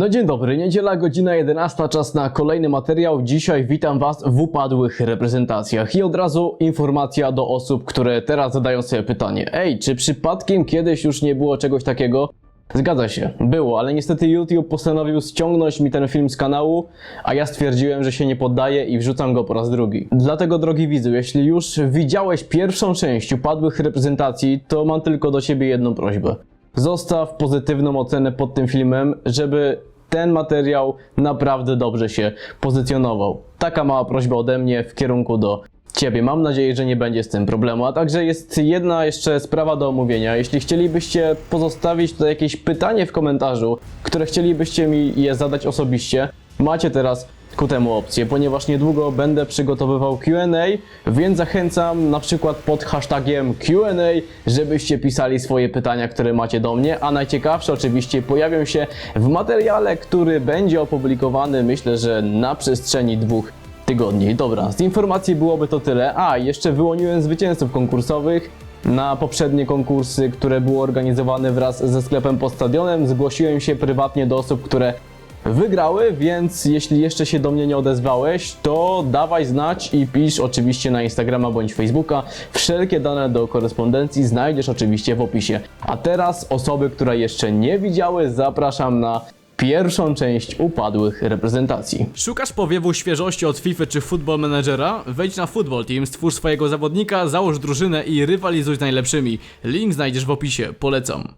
No dzień dobry, niedziela, godzina 11, czas na kolejny materiał. Dzisiaj witam Was w upadłych reprezentacjach. I od razu informacja do osób, które teraz zadają sobie pytanie. Ej, czy przypadkiem kiedyś już nie było czegoś takiego? Zgadza się, było, ale niestety YouTube postanowił ściągnąć mi ten film z kanału, a ja stwierdziłem, że się nie poddaję i wrzucam go po raz drugi. Dlatego, drogi widzu, jeśli już widziałeś pierwszą część upadłych reprezentacji, to mam tylko do Ciebie jedną prośbę. Zostaw pozytywną ocenę pod tym filmem, żeby ten materiał naprawdę dobrze się pozycjonował. Taka mała prośba ode mnie w kierunku do Ciebie. Mam nadzieję, że nie będzie z tym problemu. A także jest jedna jeszcze sprawa do omówienia. Jeśli chcielibyście pozostawić tutaj jakieś pytanie w komentarzu, które chcielibyście mi je zadać osobiście, macie teraz ku temu opcję, ponieważ niedługo będę przygotowywał Q&A, więc zachęcam na przykład pod hashtagiem Q&A, żebyście pisali swoje pytania, które macie do mnie, a najciekawsze oczywiście pojawią się w materiale, który będzie opublikowany myślę, że na przestrzeni dwóch tygodni. Dobra, z informacji byłoby to tyle. A, jeszcze wyłoniłem zwycięzców konkursowych. Na poprzednie konkursy, które były organizowane wraz ze sklepem pod stadionem, zgłosiłem się prywatnie do osób, które wygrały, więc jeśli jeszcze się do mnie nie odezwałeś, to dawaj znać i pisz oczywiście na Instagrama bądź Facebooka. Wszelkie dane do korespondencji znajdziesz oczywiście w opisie. A teraz osoby, które jeszcze nie widziały, zapraszam na pierwszą część upadłych reprezentacji. Szukasz powiewu świeżości od FIFA czy Football Managera? Wejdź na Football Team, stwórz swojego zawodnika, załóż drużynę i rywalizuj z najlepszymi. Link znajdziesz w opisie. Polecam.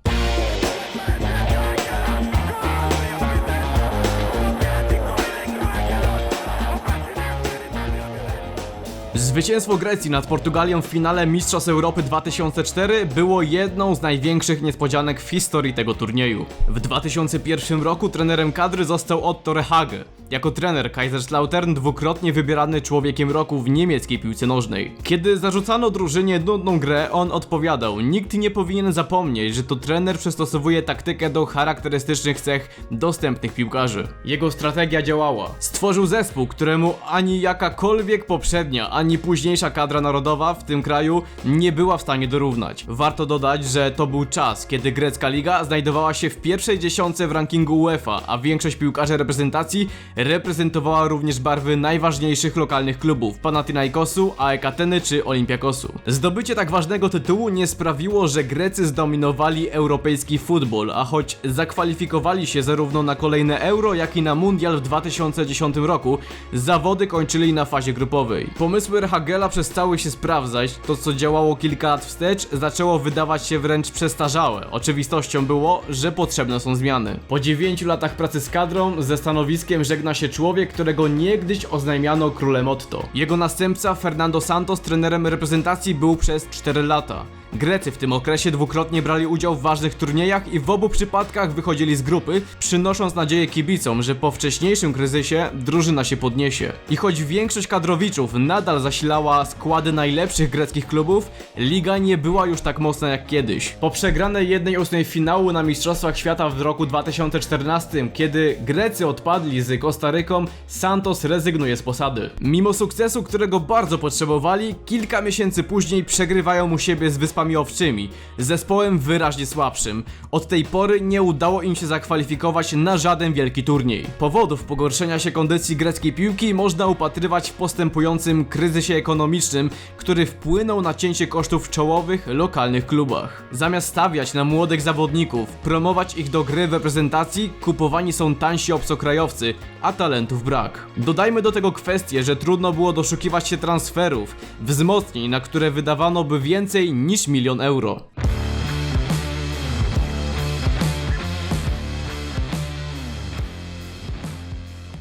Zwycięstwo Grecji nad Portugalią w finale Mistrzostw Europy 2004 było jedną z największych niespodzianek w historii tego turnieju. W 2001 roku trenerem kadry został Otto Rehage. Jako trener Kaiserslautern dwukrotnie wybierany człowiekiem roku w niemieckiej piłce nożnej. Kiedy zarzucano drużynie nudną grę, on odpowiadał: Nikt nie powinien zapomnieć, że to trener przystosowuje taktykę do charakterystycznych cech dostępnych piłkarzy. Jego strategia działała. Stworzył zespół, któremu ani jakakolwiek poprzednia, ani późniejsza kadra narodowa w tym kraju nie była w stanie dorównać. Warto dodać, że to był czas, kiedy grecka liga znajdowała się w pierwszej dziesiątce w rankingu UEFA, a większość piłkarzy reprezentacji reprezentowała również barwy najważniejszych lokalnych klubów Panathinaikosu, AEK Ateny czy Olympiakosu. Zdobycie tak ważnego tytułu nie sprawiło, że Grecy zdominowali europejski futbol, a choć zakwalifikowali się zarówno na kolejne Euro, jak i na Mundial w 2010 roku, zawody kończyli na fazie grupowej. Pomysły Rehagela przestały się sprawdzać, to co działało kilka lat wstecz zaczęło wydawać się wręcz przestarzałe. Oczywistością było, że potrzebne są zmiany. Po 9 latach pracy z kadrą, ze stanowiskiem żegna się człowiek, którego niegdyś oznajmiano królem Otto. Jego następca Fernando Santos trenerem reprezentacji był przez 4 lata. Grecy w tym okresie dwukrotnie brali udział w ważnych turniejach i w obu przypadkach wychodzili z grupy, przynosząc nadzieję kibicom, że po wcześniejszym kryzysie drużyna się podniesie. I choć większość kadrowiczów nadal zasilała składy najlepszych greckich klubów, liga nie była już tak mocna jak kiedyś. Po przegranej jednej ósmej finału na Mistrzostwach Świata w roku 2014, kiedy Grecy odpadli z Kostaryką, Santos rezygnuje z posady. Mimo sukcesu, którego bardzo potrzebowali, kilka miesięcy później przegrywają u siebie z Wyspami Owczymi, z zespołem wyraźnie słabszym. Od tej pory nie udało im się zakwalifikować na żaden wielki turniej. Powodów pogorszenia się kondycji greckiej piłki można upatrywać w postępującym kryzysie ekonomicznym, który wpłynął na cięcie kosztów w czołowych, lokalnych klubach. Zamiast stawiać na młodych zawodników, promować ich do gry w reprezentacji, kupowani są tańsi obcokrajowcy, a talentów brak. Dodajmy do tego kwestię, że trudno było doszukiwać się transferów, wzmocnień, na które wydawano by więcej niż milion euro.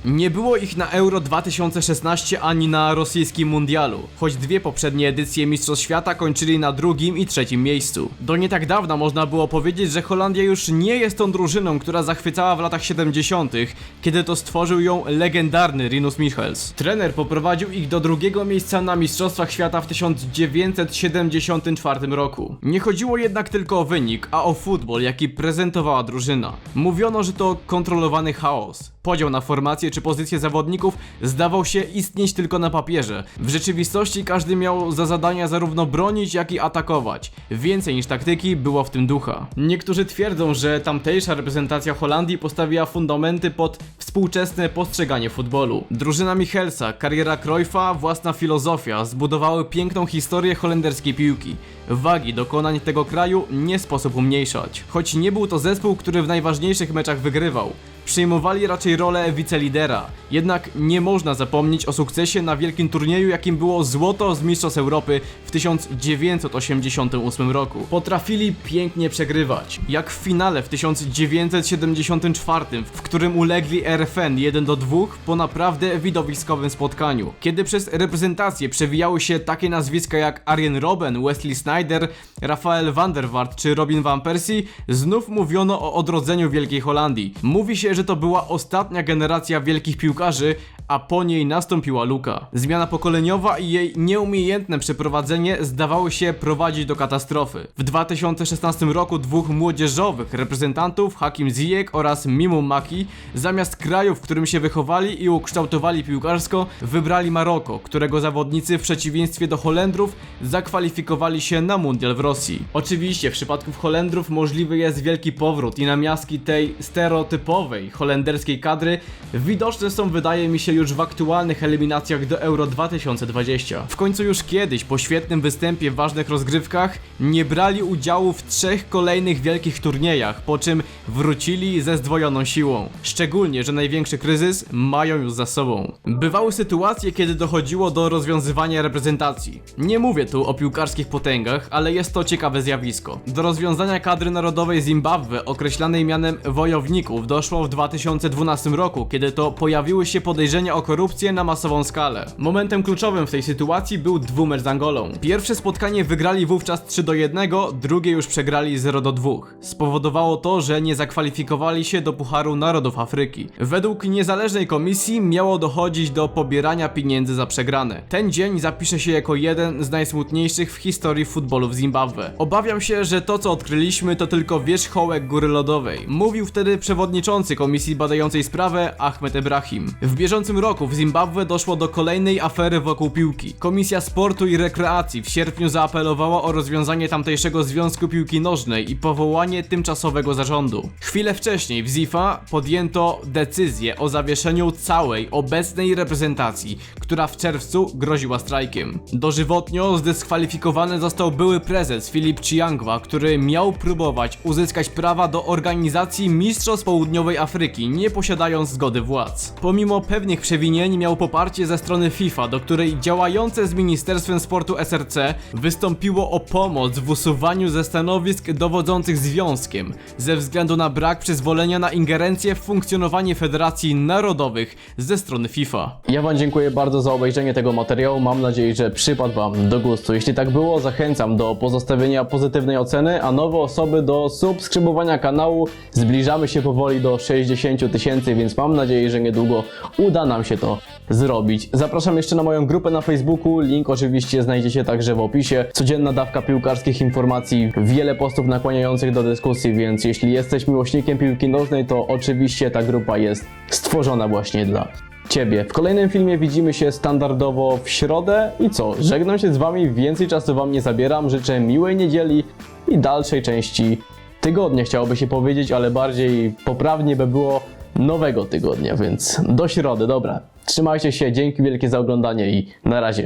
Nie było ich na Euro 2016 ani na rosyjskim mundialu, choć dwie poprzednie edycje Mistrzostw Świata kończyli na drugim i trzecim miejscu. Do nie tak dawna można było powiedzieć, że Holandia już nie jest tą drużyną, która zachwycała w latach 70., kiedy to stworzył ją legendarny Rinus Michels. Trener poprowadził ich do drugiego miejsca na Mistrzostwach Świata w 1974 roku. Nie chodziło jednak tylko o wynik, a o futbol, jaki prezentowała drużyna. Mówiono, że to kontrolowany chaos. Podział na formacje czy pozycje zawodników zdawał się istnieć tylko na papierze. W rzeczywistości każdy miał za zadania zarówno bronić, jak i atakować. Więcej niż taktyki było w tym ducha. Niektórzy twierdzą, że tamtejsza reprezentacja Holandii postawiła fundamenty pod współczesne postrzeganie futbolu. Drużyna Michelsa, kariera Cruyffa, własna filozofia zbudowały piękną historię holenderskiej piłki. Wagi dokonań tego kraju nie sposób umniejszać. Choć nie był to zespół, który w najważniejszych meczach wygrywał. Przyjmowali raczej rolę wicelidera, jednak nie można zapomnieć o sukcesie na wielkim turnieju, jakim było złoto z Mistrzostw Europy w 1988 roku. Potrafili pięknie przegrywać, jak w finale w 1974, w którym ulegli RFN 1 do 2 po naprawdę widowiskowym spotkaniu. Kiedy przez reprezentację przewijały się takie nazwiska jak Arjen Robben, Wesley Snyder, Rafael van der Vaart czy Robin van Persie, znów mówiono o odrodzeniu Wielkiej Holandii. Mówi się, że to była ostatnia generacja wielkich piłkarzy, a po niej nastąpiła luka. Zmiana pokoleniowa i jej nieumiejętne przeprowadzenie zdawały się prowadzić do katastrofy. W 2016 roku dwóch młodzieżowych reprezentantów, Hakim Ziyech oraz Mimu Maki, zamiast kraju, w którym się wychowali i ukształtowali piłkarsko, wybrali Maroko, którego zawodnicy w przeciwieństwie do Holendrów zakwalifikowali się na mundial w Rosji. Oczywiście w przypadku Holendrów możliwy jest wielki powrót i namiastki tej stereotypowej holenderskiej kadry widoczne są wydaje mi się już w aktualnych eliminacjach do Euro 2020. W końcu już kiedyś po świetnym występie w ważnych rozgrywkach nie brali udziału w trzech kolejnych wielkich turniejach, po czym wrócili ze zdwojoną siłą. Szczególnie, że największy kryzys mają już za sobą. Bywały sytuacje, kiedy dochodziło do rozwiązywania reprezentacji. Nie mówię tu o piłkarskich potęgach, ale jest to ciekawe zjawisko. Do rozwiązania kadry narodowej Zimbabwe, określanej mianem wojowników, doszło w 2012 roku, kiedy to pojawiły się podejrzenia o korupcję na masową skalę. Momentem kluczowym w tej sytuacji był dwumecz z Angolą. Pierwsze spotkanie wygrali wówczas 3 do 1, drugie już przegrali 0 do 2. Spowodowało to, że nie zakwalifikowali się do Pucharu Narodów Afryki. Według niezależnej komisji miało dochodzić do pobierania pieniędzy za przegrane. Ten dzień zapisze się jako jeden z najsmutniejszych w historii futbolu w Zimbabwe. Obawiam się, że to co odkryliśmy to tylko wierzchołek góry lodowej. Mówił wtedy przewodniczący komisji badającej sprawę Ahmed Ebrahim. W bieżącym roku w Zimbabwe doszło do kolejnej afery wokół piłki. Komisja Sportu i Rekreacji w sierpniu zaapelowała o rozwiązanie tamtejszego Związku Piłki Nożnej i powołanie tymczasowego zarządu. Chwilę wcześniej w ZIFA podjęto decyzję o zawieszeniu całej obecnej reprezentacji, która w czerwcu groziła strajkiem. Dożywotnio zdyskwalifikowany został były prezes Filip Chiangwa, który miał próbować uzyskać prawa do organizacji Mistrzostw Południowej Afryki, nie posiadając zgody władz. Pomimo pewnych przewinień miał poparcie ze strony FIFA, do której działające z Ministerstwem Sportu SRC wystąpiło o pomoc w usuwaniu ze stanowisk dowodzących związkiem, ze względu na brak przyzwolenia na ingerencję w funkcjonowanie federacji narodowych ze strony FIFA. Ja Wam dziękuję za obejrzenie tego materiału. Mam nadzieję, że przypadł Wam do gustu. Jeśli tak było, zachęcam do pozostawienia pozytywnej oceny, a nowe osoby do subskrybowania kanału. Zbliżamy się powoli do 60 tysięcy, więc mam nadzieję, że niedługo uda nam się to zrobić. Zapraszam jeszcze na moją grupę na Facebooku. Link oczywiście znajdziecie także w opisie. Codzienna dawka piłkarskich informacji, wiele postów nakłaniających do dyskusji, więc jeśli jesteś miłośnikiem piłki nożnej, to oczywiście ta grupa jest stworzona właśnie dla Ciebie. W kolejnym filmie widzimy się standardowo w środę i co? Żegnam się z Wami, więcej czasu Wam nie zabieram. Życzę miłej niedzieli i dalszej części tygodnia, chciałoby się powiedzieć, ale bardziej poprawnie by było nowego tygodnia, więc do środy, dobra. Trzymajcie się, dzięki wielkie za oglądanie i na razie.